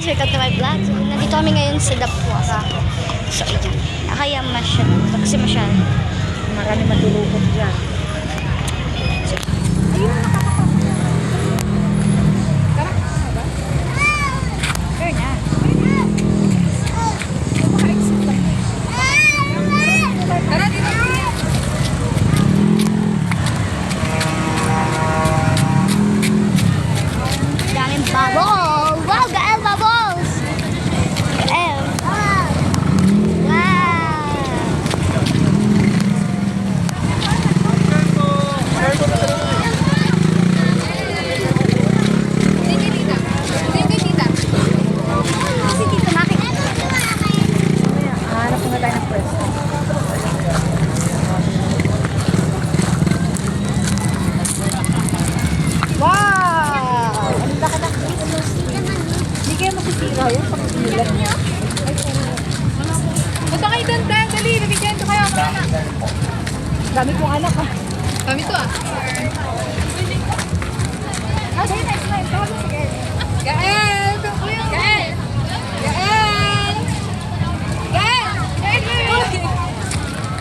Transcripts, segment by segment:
guys, welcome to my vlog. So, nandito kami ngayon sa Dapuasa. So, ayan. Nakaya masyad. Kasi masyad. Marami matulukot dyan. Sure Dami kong anak ah. Kami to ah. Ah, sige, next time. Tawag sige. Gael! Gael! Gael! Gael! Gael!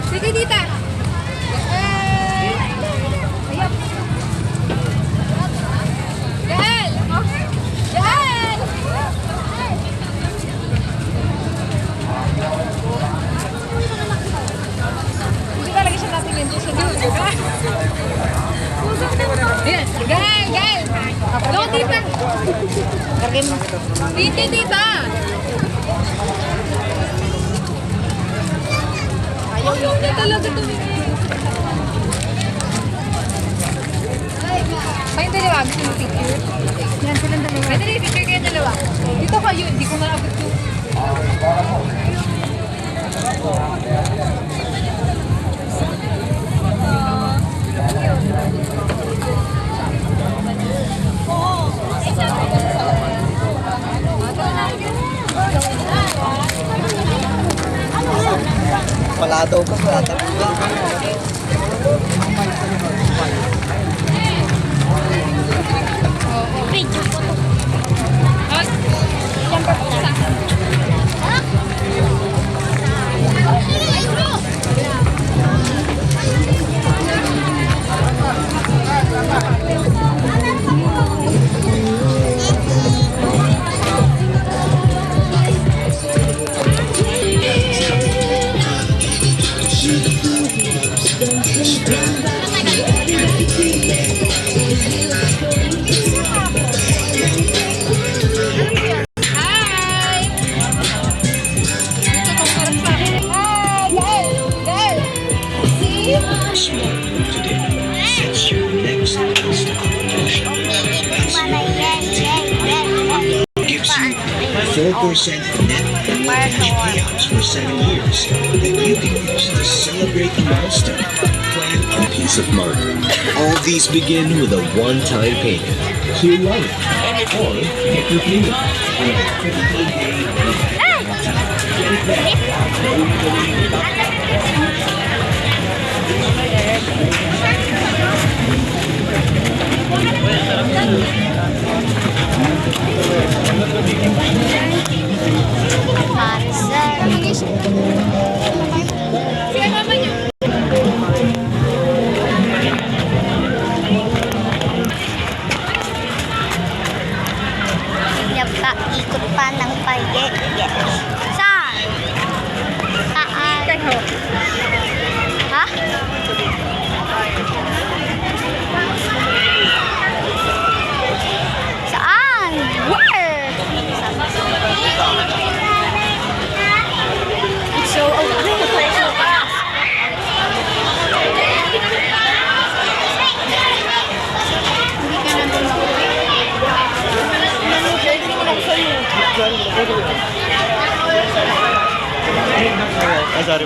Sige, tita. Gael! Ayap. Gael! Gael! Hindi talaga siya natin yun. Siya natin. Ayan. Gael! Gael! No, tita! Kargay mo. Tita! Ayaw niya talaga tumingin. Kayong dalawa, gusto mo picture? Yan silang dalawa. Ay, dali, picture kayo dalawa. Dito kayo, hindi ko maabot yung... Wala daw ka sa You 4% net mortgage payouts for seven years that you can use to celebrate the milestone. Plan a peace of mind. All these begin with a one-time payment. Clear Life. Or get your payment. on a Ah, sorry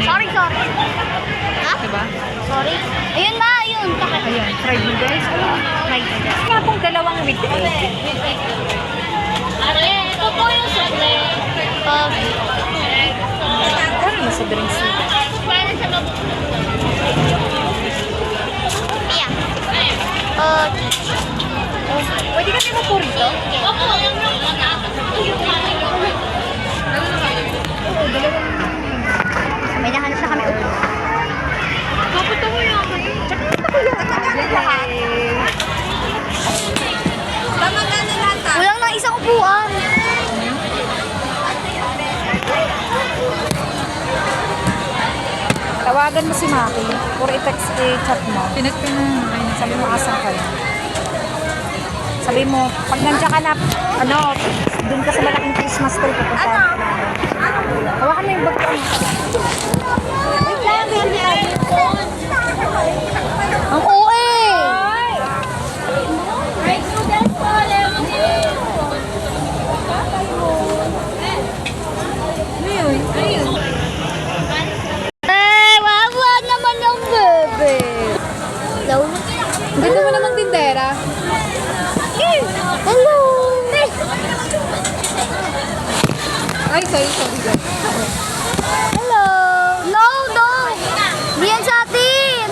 Sorry. Na. Sorry. Ha? Diba? Sorry. Ayun ma, ayun. Ayan, fried noodles. Fried noodles. Kaya pong dalawang with egg. Ito po yung suple. Uh, Parang nasa drinks. yeah. Uh, Pwede ka din po rito? May nahanap na kami ulit. Kapunta mo yung ako eh. Ito ko yung lahat. Tama ka na lahat ah. Kulang ng isang upuan. Tawagan mo si Maki. Or i-text, i-chat mo. Pinat ko na. Sabi mo, asan ka na. Sabi mo, pag nandiyan ka na, ano, dun ka sa malaking Christmas tree pupunta. Ano? Hawakan mo yung bag ko. Wait lang, baby. Ang OA! Eh, wawa naman ang bebe. Hello? Ganda mo namang tindera. Hello? Ay, sorry, sorry. Hello? No, no! Di yan sa atin!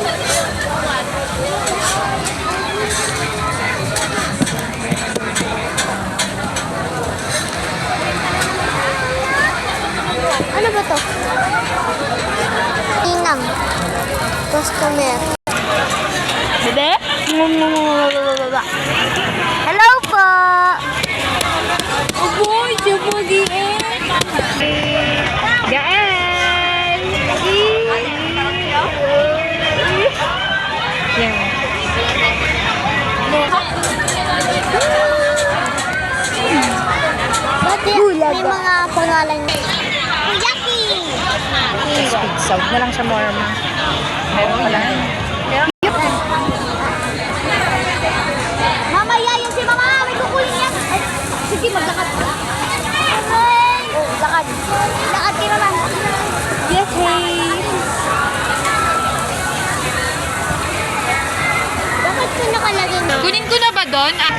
Ano ba to? Inang. Customer. Bebe? Hello po! Aboy, jabagi eh. Gaan! Yan. Y- may mga pangalan? Yaki! Speak south na lang siya more ma. Meron pala. Mamaya yun si mama, may kukunin yan. Ay, sige, maglakad ka. Oh, lakad. Lakad ka naman. Yes, hey. Bakit ko nakalagay na? Kunin ko na ba doon? Ah,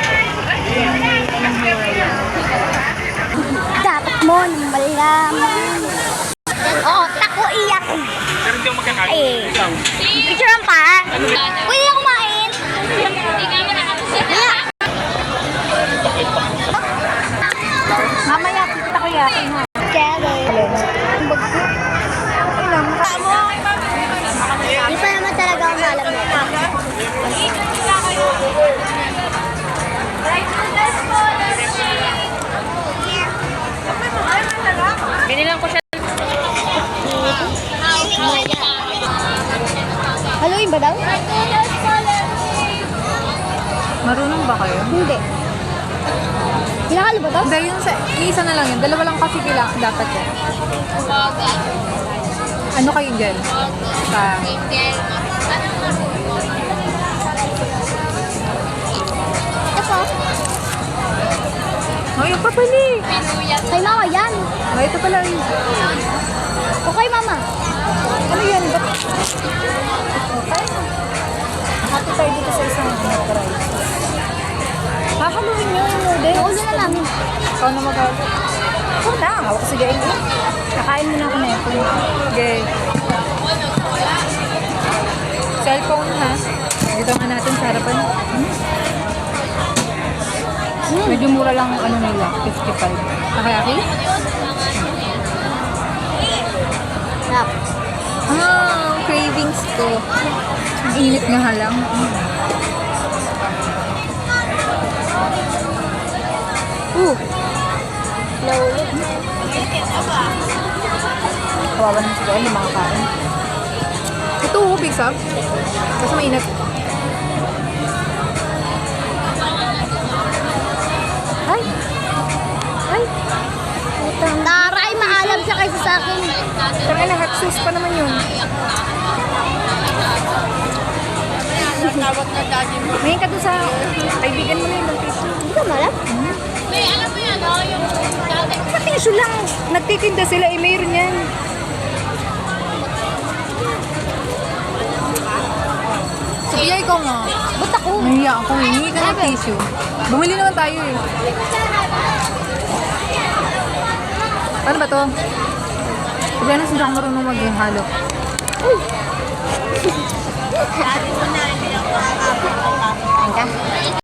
Dapat mo nang malaman. Oo, tako iyak. Hindi ako makakain. Picture ang pa. Pwede na kumain. Mamaya, kita ko yakin ha. Halloween ba daw? Marunong ba kayo? Hindi. Kinakalo ba daw? Hindi, yung sa, isa na lang yun. Dalawa lang kasi kila, dapat yan. Ano kayo dyan? Sa... Ito. Oh, yung papali. Kay mama yan. Oh, ito pala yun. O kay mama. Ano yan? Ba't? Happy tayo dito sa isang price. Hahaluin nyo yung noodles. Naulo na namin. Ikaw na mag-halo. Ikaw na. Hawak si Gail. Kakain mo na ako na ito. Okay. Cellphone ha. Dito nga natin sa harapan. Hmm. Medyo mura lang ano nila, 55. Nakayaki? Ah, cravings ko. Ang init nga lang. Uh, Naulo. Kawawa naman si Gail. Yung mga kain. ito oh, big sub. Kasi mainit. Ay! Ay! Taray, maalam siya kaysa sa akin. Tangina, hot sauce pa naman yun. Tawag na daddy mo. Ngayon ka doon sa kaibigan mo na yun ng tissue. Hindi ka malap? May alam mo yan, oh, yung dati. Sa tissue lang. Nagtitinda sila, eh mayroon yan. Sophia, ikaw nga. Ba't ako? Nahiya ako, eh. hingi ka ng tissue. Bumili naman tayo eh. Paano ba to? Pagkakas hindi ako marunong maghalo. Uy! Ang ka?